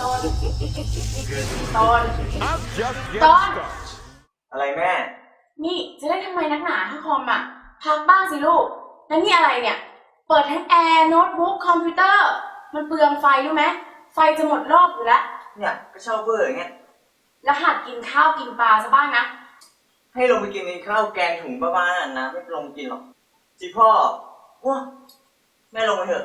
ต้นต้นต้นอะไรแม่ นี่จะได้ทำไมนักหนาทั้งคอมอะ พักบ้างสิลูก แล้วนี่อะไรเนี่ย เปิดทั้งแอร์ โน้ตบุ๊ก คอมพิวเตอร์ มันเปลืองไฟรู้ไหม ไฟจะหมดรอบอยู่แล้ว เนี่ยก็ชอบเบอร์อย่างเงี้ย แล้วหัดกินข้าวกินปลาซะบ้างนะ ให้ลงไปกินข้าวแกงถุงประมาณนั้นนะ ไม่ลงกินหรอกจีพ่อว้าแม่ลงไปเถอะ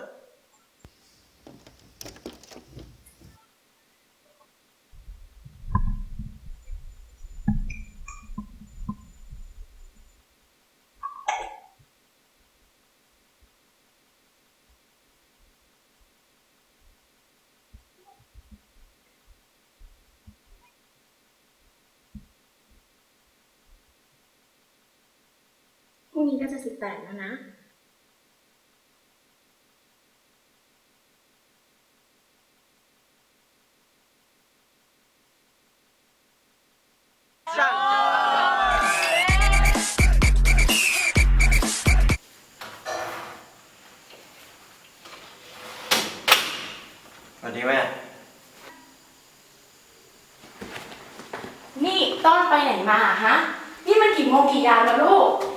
รุ่งนี้ก็จะสิบแปดแล้วนะสวัสดีแม่ นี่ต้นไปไหนมาฮะ นี่มันกี่โมงกี่ยามแล้วลูกแม่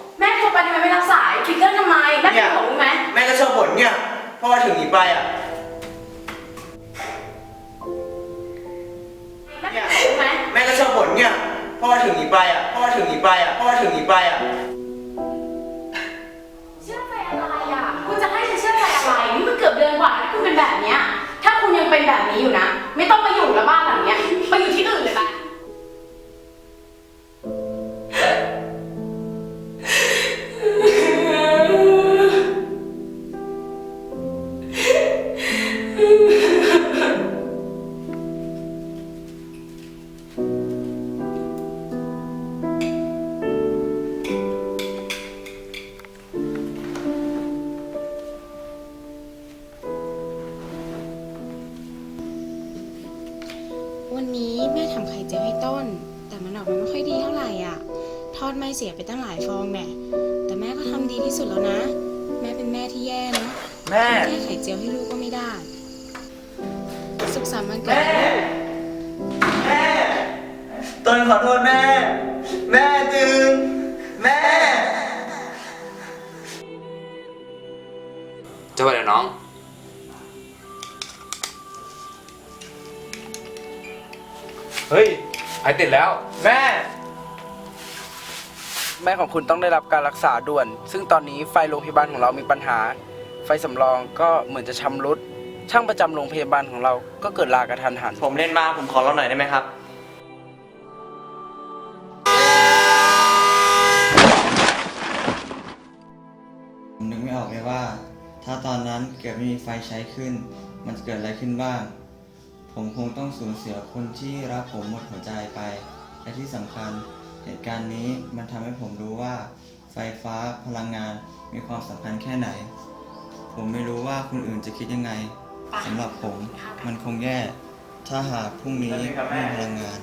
โทรไปทำไมไม่รับสายปิดเครื่องทำไมแม่เป็นห่วงรู้ไหมแม่ก็ชอบบ่นเนี่ยพ่อถึงหนีไปอะแม่เป็นห่วงรู้ไหมแม่ก็ชอบบ่นเนี่ยพ่อถึงหนีไปอะพ่อถึงหนีไปอะพ่อถึงหนีไปอะเชื่อใจอะไรอะ คุณจะให้ฉันเชื่อใจอะไรนี่มันเกือบเดือนกว่าแล้วที่คุณเป็นแบบเนี้ยถ้าคุณยังเป็นแบบนี้อยู่นะ วันนี้แม่ทำไข่เจียวให้ต้น แต่มันออกมาไม่ค่อยดีเท่าไหร่อะ ทอดไม่เสียไปตั้งหลายฟองแน่แต่แม่ก็ทำดีที่สุดแล้วนะ แม่เป็นแม่ที่แย่เนอะแม่แค่ไข่เจียวให้ลูกก็ไม่ได้ สุขสันต์วันเกิดแม่นะลูกแม่ต้นขอโทษแม่ แม่จึงแม่จะไปเดี๋ยวน้อง เฮ้ยไอติดแล้ว แม่ แม่ของคุณต้องได้รับการรักษาด่วน ซึ่งตอนนี้ไฟโรงพยาบาลของเรามีปัญหา ไฟสำรองก็เหมือนจะชำรุด ช่างประจำโรงพยาบาลของเราก็เกิดลากระทันหัน ผมเล่นมาผมขอร้องหน่อยได้ไหมครับ ผมนึกไม่ออกเลยว่า ถ้าตอนนั้นเกิดไม่มีไฟใช้ขึ้น มันจะเกิดอะไรขึ้นบ้าง ผมคงต้องสูญเสียคนที่รักผมหมดหัวใจไป และที่สำคัญเหตุการณ์นี้มันทำให้ผมรู้ว่า ไฟฟ้าพลังงานมีความสำคัญแค่ไหน ผมไม่รู้ว่าคนอื่นจะคิดยังไงสำหรับผมมันคงแย่ ถ้าหากพรุ่งนี้ไม่มีพลังงาน